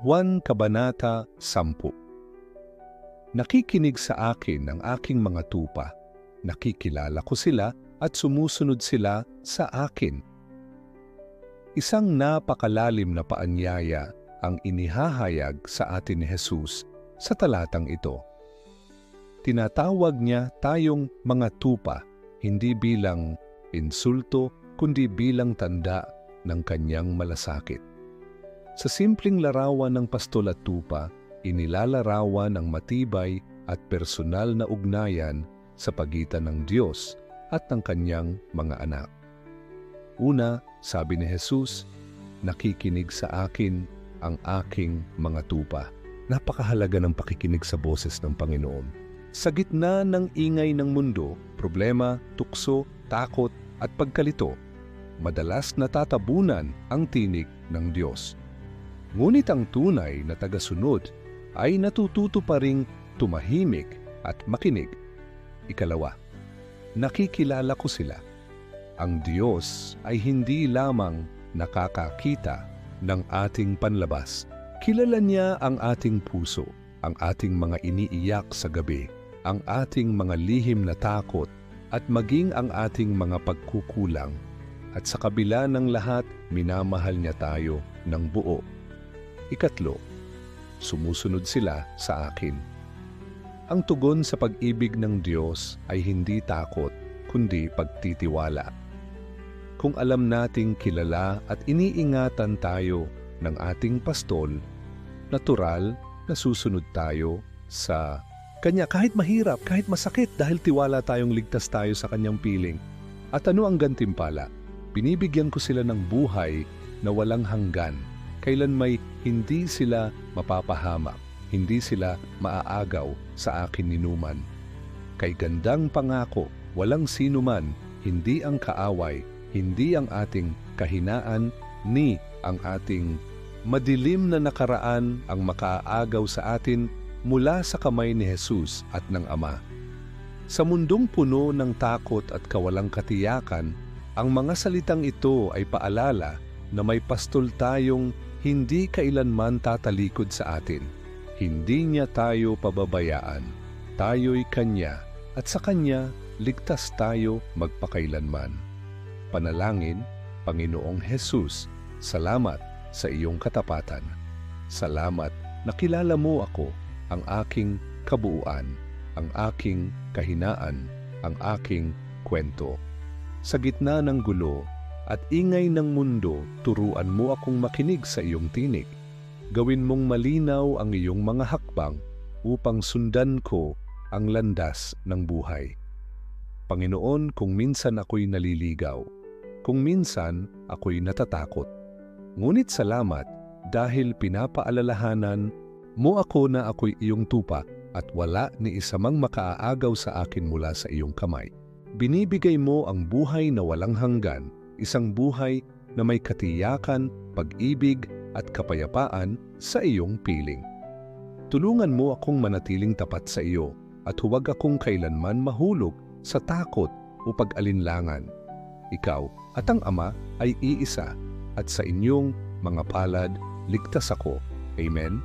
Juan Kabanata 10 Nakikinig sa akin ang aking mga tupa. Nakikilala ko sila at sumusunod sila sa akin. Isang napakalalim na paanyaya ang inihahayag sa atin ni Jesus sa talatang ito. Tinatawag niya tayong mga tupa hindi bilang insulto kundi bilang tanda ng kanyang malasakit. Sa simpleng larawan ng pastol at tupa, inilalarawan ang matibay at personal na ugnayan sa pagitan ng Diyos at ng kanyang mga anak. Una, sabi ni Jesus, nakikinig sa akin ang aking mga tupa. Napakahalaga ng pakikinig sa boses ng Panginoon. Sa gitna ng ingay ng mundo, problema, tukso, takot at pagkalito, madalas natatabunan ang tinig ng Diyos. Ngunit ang tunay na tagasunod ay natututo pa ring tumahimik at makinig. Ikalawa, nakikilala ko sila. Ang Diyos ay hindi lamang nakakakita ng ating panlabas. Kilala niya ang ating puso, ang ating mga iniiyak sa gabi, ang ating mga lihim na takot, at maging ang ating mga pagkukulang. At sa kabila ng lahat, minamahal niya tayo ng buo. Ikatlo, sumusunod sila sa akin. Ang tugon sa pag-ibig ng Diyos ay hindi takot, kundi pagtitiwala. Kung alam nating kilala at iniingatan tayo ng ating pastol, natural na susunod tayo sa kanya kahit mahirap, kahit masakit dahil tiwala tayong ligtas tayo sa kanyang piling. At ano ang gantimpala? Binibigyan ko sila ng buhay na walang hanggan kailan may hindi sila mapapahamak, hindi sila maaagaw sa akin ninuman. Kay gandang pangako, walang sinuman, hindi ang kaaway, hindi ang ating kahinaan, ni ang ating madilim na nakaraan ang makaagaw sa atin mula sa kamay ni Jesus at ng Ama. Sa mundong puno ng takot at kawalang katiyakan, ang mga salitang ito ay paalala na may pastol tayong hindi kailanman tatalikod sa atin. Hindi niya tayo pababayaan. Tayo'y Kanya at sa Kanya ligtas tayo magpakailanman. Panalangin, Panginoong Hesus, salamat sa iyong katapatan. Salamat na kilala mo ako, ang aking kabuuan, ang aking kahinaan, ang aking kwento. Sa gitna ng gulo, at ingay ng mundo, turuan mo akong makinig sa iyong tinig. Gawin mong malinaw ang iyong mga hakbang upang sundan ko ang landas ng buhay. Panginoon, kung minsan ako'y naliligaw, kung minsan ako'y natatakot. Ngunit salamat dahil pinapaalalahanan mo ako na ako'y iyong tupa at wala ni isa mang makaaagaw sa akin mula sa iyong kamay. Binibigay mo ang buhay na walang hanggan isang buhay na may katiyakan, pag-ibig at kapayapaan sa iyong piling. Tulungan mo akong manatiling tapat sa iyo at huwag akong kailanman mahulog sa takot o pag-alinlangan. Ikaw at ang Ama ay iisa at sa inyong mga palad ligtas ako. Amen.